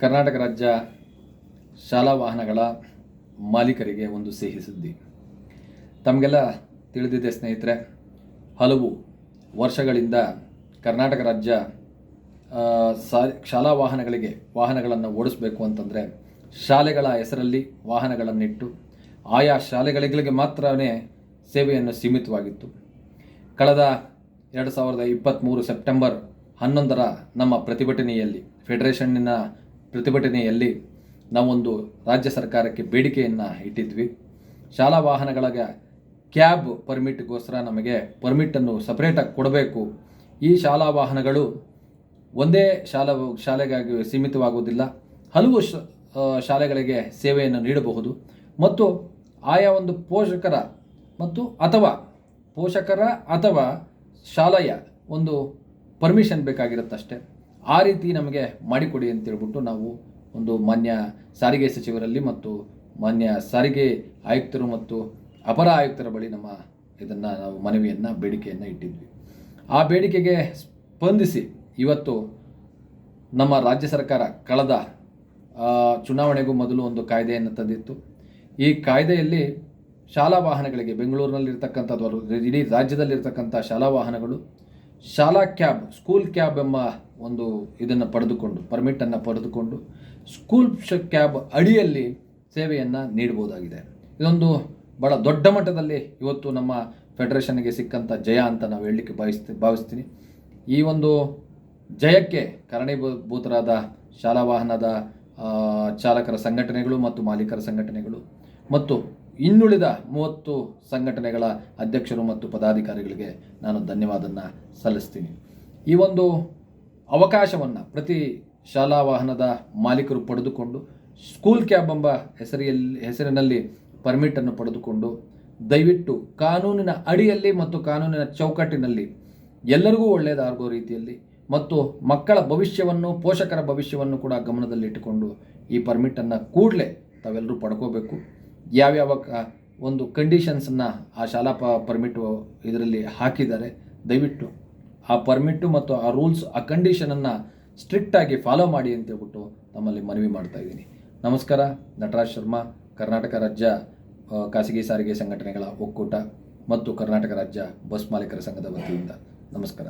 ಕರ್ನಾಟಕ ರಾಜ್ಯ ಶಾಲಾ ವಾಹನಗಳ ಮಾಲೀಕರಿಗೆ ಒಂದು ಸಿಹಿ ಸುದ್ದಿ. ತಮಗೆಲ್ಲ ತಿಳಿದಿದೆ ಸ್ನೇಹಿತರೆ, ಹಲವು ವರ್ಷಗಳಿಂದ ಕರ್ನಾಟಕ ರಾಜ್ಯ ಶಾಲಾ ವಾಹನಗಳಿಗೆ ವಾಹನಗಳನ್ನು ಓಡಿಸಬೇಕು ಅಂತಂದರೆ ಶಾಲೆಗಳ ಹೆಸರಲ್ಲಿ ವಾಹನಗಳನ್ನಿಟ್ಟು ಆಯಾ ಶಾಲೆಗಳಿಗೆ ಮಾತ್ರವೇ ಸೇವೆಯನ್ನು ಸೀಮಿತವಾಗಿತ್ತು. ಕಳೆದ ಎರಡು ಸಾವಿರದ ಇಪ್ಪತ್ತ್ಮೂರು ಸೆಪ್ಟೆಂಬರ್ ಹನ್ನೊಂದರ ನಮ್ಮ ಪ್ರತಿಭಟನೆಯಲ್ಲಿ ಫೆಡರೇಷನ್ನಿನ ಪ್ರತಿಭಟನೆಯಲ್ಲಿ ನಾವೊಂದು ರಾಜ್ಯ ಸರ್ಕಾರಕ್ಕೆ ಬೇಡಿಕೆಯನ್ನು ಇಟ್ಟಿದ್ವಿ. ಶಾಲಾ ವಾಹನಗಳಿಗೆ ಕ್ಯಾಬ್ ಪರ್ಮಿಟ್ಗೋಸ್ಕರ ನಮಗೆ ಪರ್ಮಿಟನ್ನು ಸಪ್ರೇಟಾಗಿ ಕೊಡಬೇಕು. ಈ ಶಾಲಾ ವಾಹನಗಳು ಒಂದೇ ಶಾಲಾ ಶಾಲೆಗಾಗಿ ಸೀಮಿತವಾಗುವುದಿಲ್ಲ. ಹಲವು ಶಾಲೆಗಳಿಗೆ ಸೇವೆಯನ್ನು ನೀಡಬಹುದು. ಮತ್ತು ಆಯಾ ಒಂದು ಪೋಷಕರ ಮತ್ತು ಅಥವಾ ಪೋಷಕರ ಅಥವಾ ಶಾಲೆಯ ಒಂದು ಪರ್ಮಿಷನ್ ಬೇಕಾಗಿರುತ್ತಷ್ಟೇ. ಆ ರೀತಿ ನಮಗೆ ಮಾಡಿಕೊಡಿ ಅಂತೇಳ್ಬಿಟ್ಟು ನಾವು ಒಂದು ಮಾನ್ಯ ಸಾರಿಗೆ ಸಚಿವರಲ್ಲಿ ಮತ್ತು ಮಾನ್ಯ ಸಾರಿಗೆ ಆಯುಕ್ತರು ಮತ್ತು ಅಪರ ಆಯುಕ್ತರ ಬಳಿ ನಮ್ಮ ಇದನ್ನು ನಾವು ಮನವಿಯನ್ನು, ಬೇಡಿಕೆಯನ್ನು ಇಟ್ಟಿದ್ವಿ. ಆ ಬೇಡಿಕೆಗೆ ಸ್ಪಂದಿಸಿ ಇವತ್ತು ನಮ್ಮ ರಾಜ್ಯ ಸರ್ಕಾರ ಕಳೆದ ಚುನಾವಣೆಗೂ ಮೊದಲು ಒಂದು ಕಾಯ್ದೆಯನ್ನು ತಂದಿತ್ತು. ಈ ಕಾಯ್ದೆಯಲ್ಲಿ ಶಾಲಾ ವಾಹನಗಳಿಗೆ, ಬೆಂಗಳೂರಿನಲ್ಲಿರ್ತಕ್ಕಂಥದ್ದು ಇಡೀ ರಾಜ್ಯದಲ್ಲಿರ್ತಕ್ಕಂಥ ಶಾಲಾ ವಾಹನಗಳು ಶಾಲಾ ಕ್ಯಾಬ್, ಸ್ಕೂಲ್ ಕ್ಯಾಬ್ ಎಂಬ ಒಂದು ಇದನ್ನು ಪಡೆದುಕೊಂಡು ಪರ್ಮಿಟನ್ನು ಪಡೆದುಕೊಂಡು ಸ್ಕೂಲ್ ಕ್ಯಾಬ್ ಅಡಿಯಲ್ಲಿ ಸೇವೆಯನ್ನು ನೀಡಬಹುದಾಗಿದೆ. ಇದೊಂದು ಭಾಳ ದೊಡ್ಡ ಮಟ್ಟದಲ್ಲಿ ಇವತ್ತು ನಮ್ಮ ಫೆಡರೇಷನ್ಗೆ ಸಿಕ್ಕಂಥ ಜಯ ಅಂತ ನಾವು ಹೇಳಲಿಕ್ಕೆ ಭಾವಿಸ್ತಿ ಭಾವಿಸ್ತೀನಿ. ಈ ಒಂದು ಜಯಕ್ಕೆ ಕಾರಣೀಭೂತರಾದ ಶಾಲಾ ವಾಹನದ ಚಾಲಕರ ಸಂಘಟನೆಗಳು ಮತ್ತು ಮಾಲೀಕರ ಸಂಘಟನೆಗಳು ಮತ್ತು ಇನ್ನುಳಿದ ಮೂವತ್ತು ಸಂಘಟನೆಗಳ ಅಧ್ಯಕ್ಷರು ಮತ್ತು ಪದಾಧಿಕಾರಿಗಳಿಗೆ ನಾನು ಧನ್ಯವಾದನ್ನು ಸಲ್ಲಿಸ್ತೀನಿ. ಈ ಒಂದು ಅವಕಾಶವನ್ನು ಪ್ರತಿ ಶಾಲಾ ವಾಹನದ ಮಾಲೀಕರು ಪಡೆದುಕೊಂಡು, ಸ್ಕೂಲ್ ಕ್ಯಾಬ್ ಎಂಬ ಹೆಸರಿಯಲ್ಲಿ, ಹೆಸರಿನಲ್ಲಿ ಪರ್ಮಿಟನ್ನು ಪಡೆದುಕೊಂಡು, ದಯವಿಟ್ಟು ಕಾನೂನಿನ ಅಡಿಯಲ್ಲಿ ಮತ್ತು ಕಾನೂನಿನ ಚೌಕಟ್ಟಿನಲ್ಲಿ ಎಲ್ಲರಿಗೂ ಒಳ್ಳೆಯದಾಗೋ ರೀತಿಯಲ್ಲಿ ಮತ್ತು ಮಕ್ಕಳ ಭವಿಷ್ಯವನ್ನು, ಪೋಷಕರ ಭವಿಷ್ಯವನ್ನು ಕೂಡ ಗಮನದಲ್ಲಿಟ್ಟುಕೊಂಡು ಈ ಪರ್ಮಿಟನ್ನು ಕೂಡಲೇ ತಾವೆಲ್ಲರೂ ಪಡ್ಕೋಬೇಕು. ಯಾವ್ಯಾವ ಒಂದು ಕಂಡೀಷನ್ಸನ್ನು ಆ ಶಾಲಾ ಪ ಪರ್ಮಿಟ್ ಇದರಲ್ಲಿ ಹಾಕಿದ್ದಾರೆ. ದಯವಿಟ್ಟು ಆ ಪರ್ಮಿಟ್ಟು ಮತ್ತು ಆ ರೂಲ್ಸ್ ಆ ಕಂಡೀಷನನ್ನು ಸ್ಟ್ರಿಕ್ಟಾಗಿ ಫಾಲೋ ಮಾಡಿ ಅಂತ ಹೇಳ್ಬಿಟ್ಟು ತಮ್ಮಲ್ಲಿ ಮನವಿ ಮಾಡ್ತಾ ಇದ್ದೀನಿ. ನಮಸ್ಕಾರ, ನಟರಾಜ್ ಶರ್ಮಾ, ಕರ್ನಾಟಕ ರಾಜ್ಯ ಖಾಸಗಿ ಸಾರಿಗೆ ಸಂಘಟನೆಗಳ ಒಕ್ಕೂಟ ಮತ್ತು ಕರ್ನಾಟಕ ರಾಜ್ಯ ಬಸ್ ಮಾಲೀಕರ ಸಂಘದ ವತಿಯಿಂದ. ನಮಸ್ಕಾರ.